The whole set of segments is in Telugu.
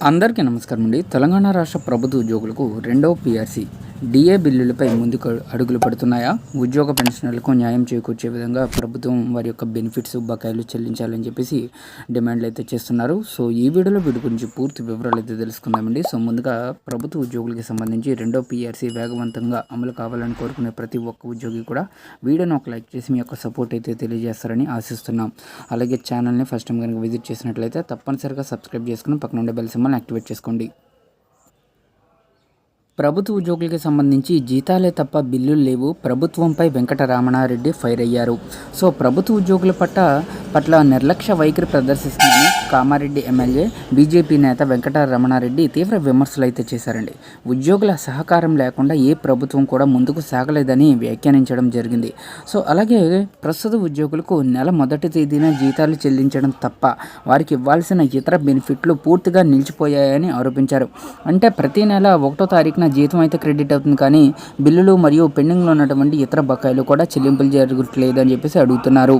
అందరికీ నమస్కారం అండి తెలంగాణ రాష్ట్ర ప్రభుత్వ ఉద్యోగులకు రెండవ పిఆర్సీ డిఏ బిల్లులపై ముందుకు అడుగులు పడుతున్నాయా? ఉద్యోగ పెన్షనర్లకు న్యాయం చేకూర్చే విధంగా ప్రభుత్వం వారి యొక్క బెనిఫిట్స్ బకాయిలు చెల్లించాలని చెప్పేసి డిమాండ్లు అయితే చేస్తున్నారు. సో ఈ వీడియోలో వీటి గురించి పూర్తి వివరాలు అయితే తెలుసుకుందామండి. సో ముందుగా ప్రభుత్వ ఉద్యోగులకి సంబంధించి రెండో పిఆర్సీ వేగవంతంగా అమలు కావాలని కోరుకునే ప్రతి ఒక్క ఉద్యోగి కూడా వీడియోను ఒక లైక్ చేసి మీ యొక్క సపోర్ట్ అయితే తెలియజేస్తారని ఆశిస్తున్నాం. అలాగే ఛానల్ని ఫస్ట్ టైం కనుక విజిట్ చేసినట్లయితే తప్పనిసరిగా సబ్స్క్రైబ్ చేసుకుని పక్కన ఉండే బెల్ సింబల్ని యాక్టివేట్ చేసుకోండి. ప్రభుత్వ ఉద్యోగులకి సంబంధించి జీతాలే తప్ప బిల్లులు లేవు. ప్రభుత్వంపై వెంకటరమణారెడ్డి ఫైర్ అయ్యారు. సో ప్రభుత్వ ఉద్యోగుల పట్ల పట్ల నిర్లక్ష్య వైఖరి ప్రదర్శిస్తుందని కామారెడ్డి ఎమ్మెల్యే బీజేపీ నేత వెంకటరమణారెడ్డి తీవ్ర విమర్శలు అయితే చేశారండి. ఉద్యోగుల సహకారం లేకుండా ఏ ప్రభుత్వం కూడా ముందుకు సాగలేదని వ్యాఖ్యానించడం జరిగింది. సో అలాగే ప్రస్తుత ఉద్యోగులకు నెల మొదటి తేదీన జీతాలు చెల్లించడం తప్ప వారికి ఇవ్వాల్సిన ఇతర బెనిఫిట్లు పూర్తిగా నిలిచిపోయాయని ఆరోపించారు. అంటే ప్రతి నెల ఒకటో తారీఖున జీతం అయితే క్రెడిట్ అవుతుంది కానీ బిల్లులు మరియు పెండింగ్లో ఉన్నటువంటి ఇతర బకాయిలు కూడా చెల్లింపులు జరగట్లేదు అని చెప్పేసి అడుగుతున్నారు.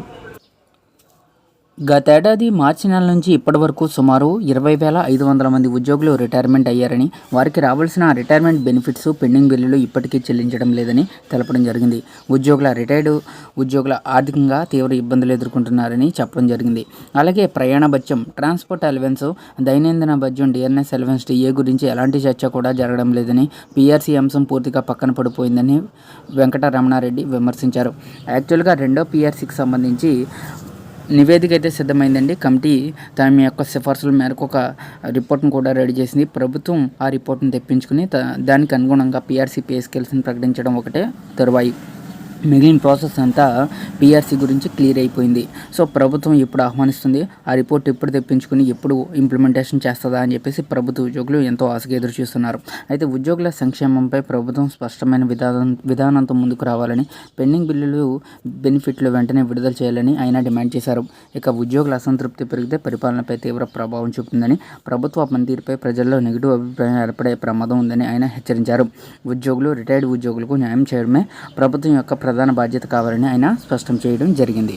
గతేడాది మార్చి నెల నుంచి ఇప్పటి వరకు సుమారు ఇరవై వేల ఐదు వందల మంది ఉద్యోగులు రిటైర్మెంట్ అయ్యారని వారికి రావాల్సిన రిటైర్మెంట్ బెనిఫిట్స్ పెండింగ్ బిల్లులు ఇప్పటికీ చెల్లించడం లేదని తెలపడం జరిగింది. ఉద్యోగుల రిటైర్డ్ ఉద్యోగుల ఆర్థికంగా తీవ్ర ఇబ్బందులు ఎదుర్కొంటున్నారని చెప్పడం జరిగింది. అలాగే ప్రయాణ భత్యం ట్రాన్స్పోర్ట్ అలవెన్స్ దైనందిన భత్యం డిఎన్ఎస్ అలవెన్స్ డిఏ గురించి ఎలాంటి చర్చ కూడా జరగడం లేదని పీఆర్సీ అంశం పూర్తిగా పక్కన పడిపోయిందని వెంకటరమణారెడ్డి విమర్శించారు. యాక్చువల్గా రెండో పీఆర్సీకి సంబంధించి నివేదిక అయితే సిద్ధమైందండి. కమిటీ తమ యొక్క సిఫార్సుల మేరకు ఒక రిపోర్ట్ను కూడా రెడీ చేసింది. ప్రభుత్వం ఆ రిపోర్ట్ను తెప్పించుకుని దానికి అనుగుణంగా పీఆర్సీ పే స్కేల్స్ని ప్రకటించడం ఒకటే తరువాయి. మిగిలిన ప్రాసెస్ అంతా పీఆర్సీ గురించి క్లియర్ అయిపోయింది. సో ప్రభుత్వం ఇప్పుడు ఆహ్వానిస్తుంది? ఆ రిపోర్ట్ ఎప్పుడు తెప్పించుకుని ఎప్పుడు ఇంప్లిమెంటేషన్ చేస్తుందా అని చెప్పేసి ప్రభుత్వ ఉద్యోగులు ఎంతో ఆశగా ఎదురు చూస్తున్నారు. అయితే ఉద్యోగుల సంక్షేమంపై ప్రభుత్వం స్పష్టమైన విధానం విధానంతో ముందుకు రావాలని పెండింగ్ బిల్లులు బెనిఫిట్లు వెంటనే విడుదల చేయాలని ఆయన డిమాండ్ చేశారు. ఇక ఉద్యోగుల అసంతృప్తి పెరిగితే పరిపాలనపై తీవ్ర ప్రభావం చూపుతుందని ప్రభుత్వ పనితీరుపై ప్రజల్లో నెగిటివ్ అభిప్రాయం ఏర్పడే ప్రమాదం ఉందని ఆయన హెచ్చరించారు. ఉద్యోగులు రిటైర్డ్ ఉద్యోగులకు న్యాయం చేయడమే ప్రభుత్వం యొక్క ప్రధాన బాధ్యత కావాలని ఆయన స్పష్టం చేయడం జరిగింది.